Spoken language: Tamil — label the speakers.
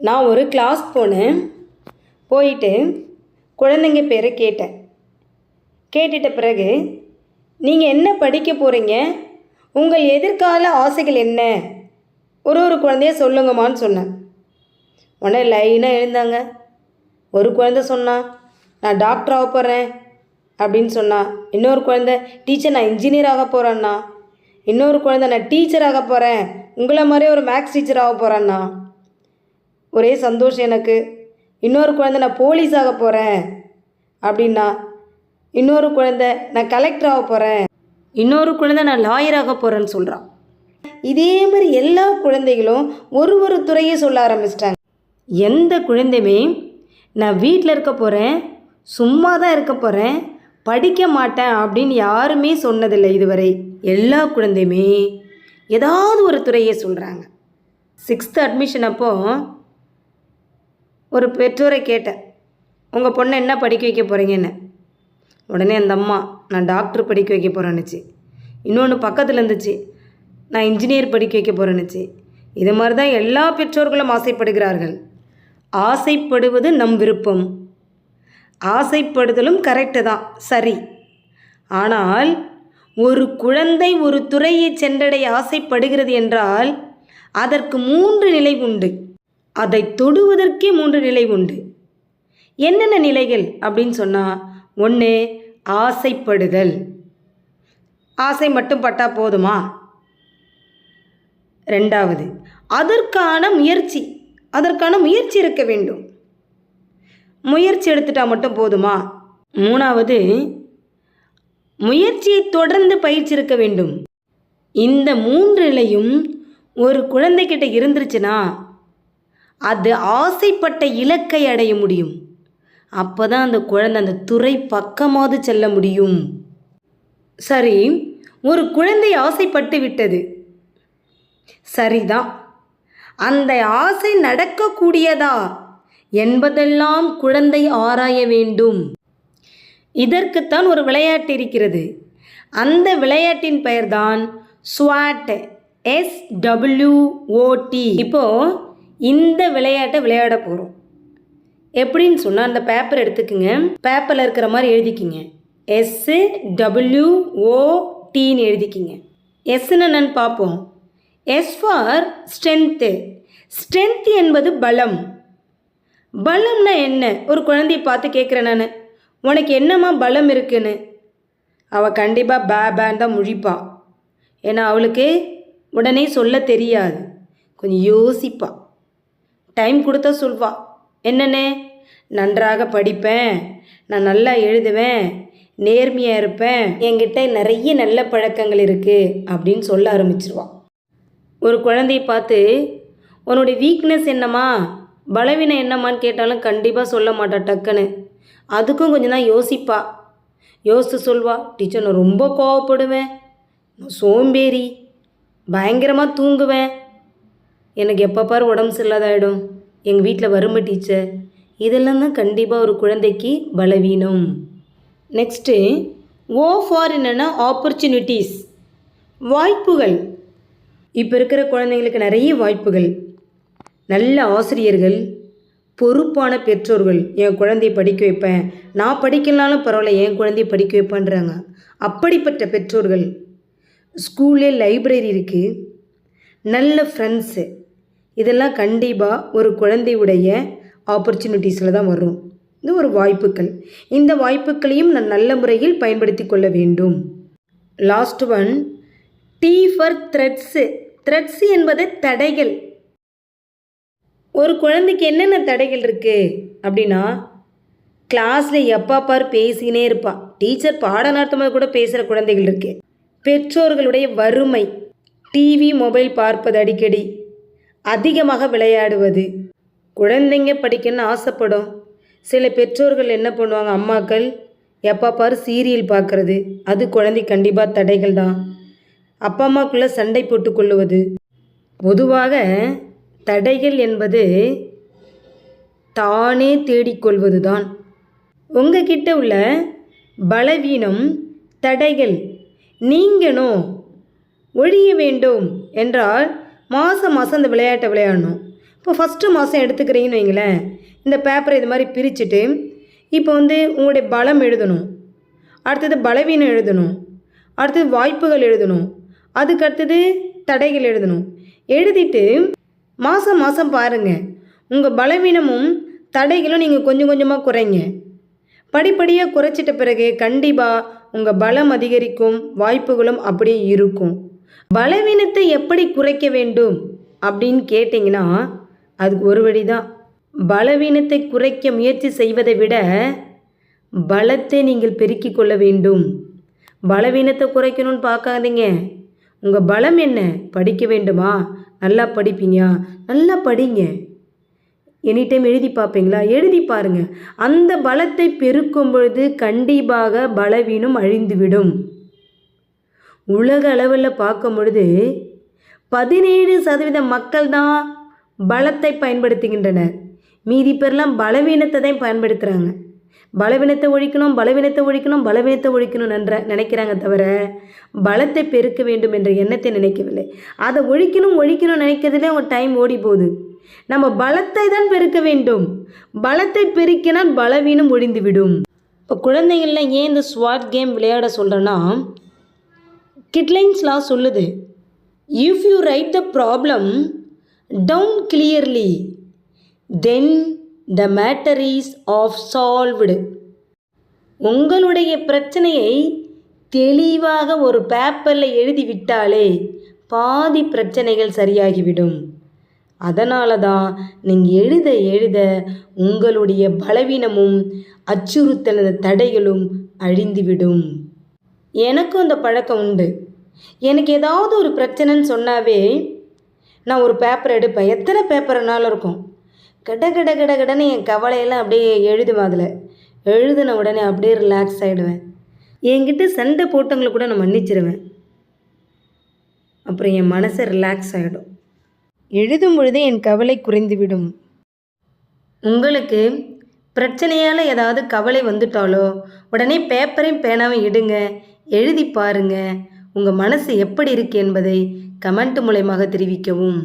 Speaker 1: நான் ஒரு கிளாஸ் போனேன். போயிட்டு குழந்தைங்க பேரை கேட்டேன். கேட்டுட்ட பிறகு நீங்கள் என்ன படிக்க போகிறீங்க உங்கள் எதிர்கால ஆசைகள் என்ன? ஒரு ஒரு குழந்தைய சொல்லுங்கம்மான்னு சொன்னேன். உடனே லைனாக எழுந்தாங்க. ஒரு குழந்தை சொன்னா நான் டாக்டர் ஆக போகிறேன் அப்படின்னு சொன்னான் இன்னொரு குழந்தை டீச்சர் நான் இன்ஜினியர் ஆக போகிறேன்னா இன்னொரு குழந்தை நான் டீச்சர் ஆக போகிறேன் உங்களை மாதிரி ஒரு மேக்ஸ் டீச்சர் ஆக போகிறேன்னா ஒரே சந்தோஷம் எனக்கு. இன்னொரு குழந்தை நான் போலீஸ் ஆக போகிறேன் அப்படின்னா இன்னொரு குழந்தை நான் கலெக்டர் ஆக போகிறேன் இன்னொரு குழந்தை நான் லாயர் ஆக போகிறேன்னு சொல்கிறான் இதே மாதிரி எல்லா குழந்தைகளும் ஒரு ஒரு துறையை சொல்ல ஆரம்பிச்சிட்டாங்க. எந்த குழந்தையுமே நான் வீட்டில் இருக்க போகிறேன் சும்மா தான் இருக்க போகிறேன் படிக்க மாட்டேன் அப்படின்னு யாருமே சொன்னதில்லை இதுவரை. எல்லா குழந்தையுமே ஏதாவது ஒரு துறையை சொல்கிறாங்க சிக்ஸ்த்து அட்மிஷன் அப்போது ஒரு பெற்றோரை கேட்டேன் உங்கள் பொண்ணை என்ன படிக்க வைக்க போகிறீங்கன்னு உடனே அந்த அம்மா நான் டாக்டர் படிக்க வைக்க போகிறேன்னுச்சு இன்னொன்று பக்கத்தில் இருந்துச்சு நான் இன்ஜினியர் படிக்க வைக்க போகிறேன்னுச்சு இது மாதிரி தான் எல்லா பெற்றோர்களும் ஆசைப்படுகிறார்கள். ஆசைப்படுவது நம் விருப்பம். ஆசைப்படுதலும் கரெக்டு தான் சரி. ஆனால் ஒரு குழந்தை ஒரு துறையை சென்றடைய ஆசைப்படுகிறது என்றால் அதற்கு மூன்று நிலை உண்டு. அதை தொடுவதற்கே மூன்று நிலை உண்டு. என்னென்ன நிலைகள்? அப்படின்னு சொன்னால் ஒன்று ஆசைப்படுதல். ஆசை மட்டும் பட்டால் போதுமா? ரெண்டாவது அதற்கான முயற்சி. அதற்கான முயற்சி இருக்க வேண்டும். முயற்சி எடுத்துட்டா மட்டும் போதுமா? மூணாவது முயற்சியை தொடர்ந்து பயிற்சி இருக்க வேண்டும். இந்த மூன்று நிலையும் ஒரு குழந்தைகிட்ட இருந்துருச்சுன்னா அது ஆசைப்பட்ட இலக்கை அடைய முடியும். அப்போ தான் அந்த குழந்தை அந்த துறை பக்கமாவது செல்ல முடியும். சரி ஒரு குழந்தை ஆசைப்பட்டு விட்டது. சரிதான். அந்த ஆசை நடக்கக்கூடியதா என்பதெல்லாம் குழந்தை ஆராய வேண்டும். இதற்குத்தான் ஒரு விளையாட்டு இருக்கிறது. அந்த விளையாட்டின் பெயர்தான் ஸ்வாட் எஸ் டபிள்யூஓடி இப்போது இந்த விளையாட்டை விளையாட போகிறோம் எப்படின்னு சொன்னால் அந்த பேப்பர் எடுத்துக்கோங்க. பேப்பரில் இருக்கிற மாதிரி எழுதிக்கிங்க. எஸ்ஸு டபிள்யூ ஓடின்னு எழுதிக்கிங்க. எஸ்ன்னு என்னன்னு பார்ப்போம். எஸ் ஃபார் ஸ்ட்ரென்த்து ஸ்ட்ரென்த் என்பது பலம். பலம்னா என்ன? ஒரு குழந்தைய பார்த்து கேட்குறேன் நான். உனக்கு என்னம்மா பலம் இருக்குன்னு? அவள் கண்டிப்பாக பே பேன் தான் முழிப்பா. ஏன்னா அவளுக்கு உடனே சொல்ல தெரியாது. கொஞ்சம் யோசிப்பாள் டைம் கொடுத்தா சொல்வா. என்னண்ணே? நன்றாக படிப்பேன். நான் நல்லா எழுதுவேன். நேர்மையாக இருப்பேன். என்கிட்ட நிறைய நல்ல பழக்கங்கள் இருக்குது அப்படின்னு சொல்ல ஆரம்பிச்சிருவான் ஒரு குழந்தையை பார்த்து உன்னுடைய வீக்னஸ் என்னம்மா? பலவீனம் என்னம்மான்னு கேட்டாலும் கண்டிப்பாக சொல்ல மாட்டா டக்குன்னு. அதுக்கும் கொஞ்சம் தான் யோசிப்பா. யோசித்து சொல்வா டீச்சர் நான் ரொம்ப கோவப்படுவேன். சோம்பேறி. பயங்கரமாக தூங்குவேன். எனக்கு எப்போ பாரு உடம்பு சரியில்லாதாயிடும். எங்கள் வீட்டில் வறுமை டீச்சர். இதெல்லாம் தான் கண்டிப்பாக ஒரு குழந்தைக்கு பலவீனம். நெக்ஸ்ட்டு ஓ ஃபார் என்னென்னா ஆப்பர்ச்சுனிட்டிஸ் வாய்ப்புகள். இப்போ இருக்கிற குழந்தைங்களுக்கு நிறைய வாய்ப்புகள். நல்ல ஆசிரியர்கள் பொறுப்பான பெற்றோர்கள். என் குழந்தைய படிக்க வைப்பேன். நான் படிக்கலனாலும் பரவாயில்ல என் குழந்தைய படிக்க வைப்பேன்றாங்க. அப்படிப்பட்ட பெற்றோர்கள். ஸ்கூல்லே லைப்ரரி இருக்குது நல்ல ஃப்ரெண்ட்ஸு இதெல்லாம் கண்டிப்பாக ஒரு குழந்தையுடைய ஆப்பர்ச்சுனிட்டிஸில் தான் வரும். இது ஒரு வாய்ப்புகள் இந்த வாய்ப்புகளையும் நான் நல்ல முறையில் பயன்படுத்தி கொள்ள வேண்டும். Last one T for threats threats என்பது தடைகள். ஒரு குழந்தைக்கு என்னென்ன தடைகள் இருக்குது அப்படின்னா கிளாஸில் எப்பா பார் பேசினே இருப்பாள் டீச்சர் பாடம் நடத்தும்போது கூட பேசுகிற குழந்தைகள் இருக்கு. பெற்றோர்களுடைய வறுமை. டிவி மொபைல் பார்ப்பது அடிக்கடி. அதிகமாக விளையாடுவது. குழந்தைங்க படிக்கணும்னு ஆசைப்படும். சில பெற்றோர்கள் என்ன பண்ணுவாங்க அம்மாக்கள் எப்போ பாரு சீரியல் பார்க்குறது அது குழந்தை கண்டிப்பாக தடைகள் தான். அப்பா அம்மாக்குள்ளே சண்டை போட்டு கொள்ளுவது. பொதுவாக தடைகள் என்பது தானே தேடிக்கொள்வது தான் உங்ககிட்ட உள்ள பலவீனம் தடைகள் நீங்கணும் ஒழிய வேண்டும் என்றால் மாதம் மாதம் அந்த விளையாட்டை விளையாடணும். இப்போ ஃபஸ்ட்டு மாதம் எடுத்துக்கிறீங்கன்னு வைங்களேன் இந்த பேப்பரை இது மாதிரி பிரிச்சுட்டு இப்போ வந்து உங்களுடைய பலம் எழுதணும். அடுத்தது பலவீனம் எழுதணும். அடுத்தது வாய்ப்புகள் எழுதணும். அதுக்கு அடுத்தது தடைகள் எழுதணும். எழுதிட்டு மாதம் மாதம் பாருங்கள் உங்கள் பலவீனமும் தடைகளும் நீங்கள் கொஞ்சம் கொஞ்சமாக குறைங்க. படிப்படியாக குறைச்சிட்ட பிறகு கண்டிப்பாக உங்கள் பலம் அதிகரிக்கும் வாய்ப்புகளும் அப்படியே இருக்கும். பலவீனத்தை எப்படி குறைக்க வேண்டும் அப்படின்னு கேட்டிங்கன்னா அதுக்கு ஒரு வழி தான் பலவீனத்தை குறைக்க முயற்சி செய்வதை விட பலத்தை நீங்கள் பெருக்கிக் கொள்ள வேண்டும். பலவீனத்தை குறைக்கணும்னு பார்க்காதீங்க. உங்கள் பலம் என்ன? படிக்க வேண்டுமா? நல்லா படிப்பீங்க. நல்லா படிங்க. எனி டைம் எழுதி பார்ப்பீங்களா? எழுதி பாருங்க. அந்த பலத்தை பெருக்கும் பொழுது கண்டிப்பாக பலவீனம் அழிந்துவிடும். உலக அளவில் பார்க்கும் பொழுது பதினேழு சதவீத மக்கள் தான் பலத்தை பயன்படுத்துகின்றனர். மீதி பேர்லாம் பலவீனத்தை தான் பயன்படுத்துகிறாங்க பலவீனத்தை ஒழிக்கணும் பலவீனத்தை ஒழிக்கணும் பலவீனத்தை ஒழிக்கணும் என்ற நினைக்கிறாங்க தவிர பலத்தை பெருக்க வேண்டும் என்ற எண்ணத்தை நினைக்கவில்லை. அதை ஒழிக்கணும் ஒழிக்கணும் நினைக்கிறதுலே அவங்க டைம் ஓடி போகுது. நம்ம பலத்தை தான் பெருக்க வேண்டும். பலத்தை பெருக்கினால் பலவீனம் ஒழிந்துவிடும். இப்போ குழந்தைங்கள்லாம் ஏன் இந்த ஸ்வாட் கேம் விளையாட சொல்கிறேன்னா கிட்லைன்ஸ்லாம் சொல்லுது if you write the problem down clearly then the matter is half solved உங்களுடைய பிரச்சனையை தெளிவாக ஒரு பேப்பரில் எழுதி விட்டாலே பாதி பிரச்சனைகள் சரியாகிவிடும். அதனால தான் நீங்கள் எழுத எழுத உங்களுடைய பலவீனமும் அச்சுறுத்தல் தடைகளும் அழிந்துவிடும். எனக்கும் அந்த பழக்கம் உண்டு. எனக்கு ஏதாவது ஒரு பிரச்சனைன்னு சொன்னாவே நான் ஒரு பேப்பர் எடுப்பேன். எத்தனை பேப்பர்னாலும் இருக்கும். கட கட கட கடன்னு என் கவலையெல்லாம் அப்படியே எழுதுவேன் அதில். எழுதின உடனே அப்படியே ரிலாக்ஸ் ஆகிடுவேன் என்கிட்ட சண்டை போட்டவங்களை கூட நான் மன்னிச்சிருவேன். அப்புறம் என் மனசு ரிலாக்ஸ் ஆகிடும் எழுதும் பொழுதே என் கவலை குறைந்துவிடும். உங்களுக்கு பிரச்சனையால் ஏதாவது கவலை வந்துட்டாலோ உடனே பேப்பரையும் பேனாவையும் எடுங்க. எழுதி பாருங்கள் உங்கள் மனசு எப்படி இருக்கு என்பதை கமெண்ட் மூலயமாக தெரிவிக்கவும்.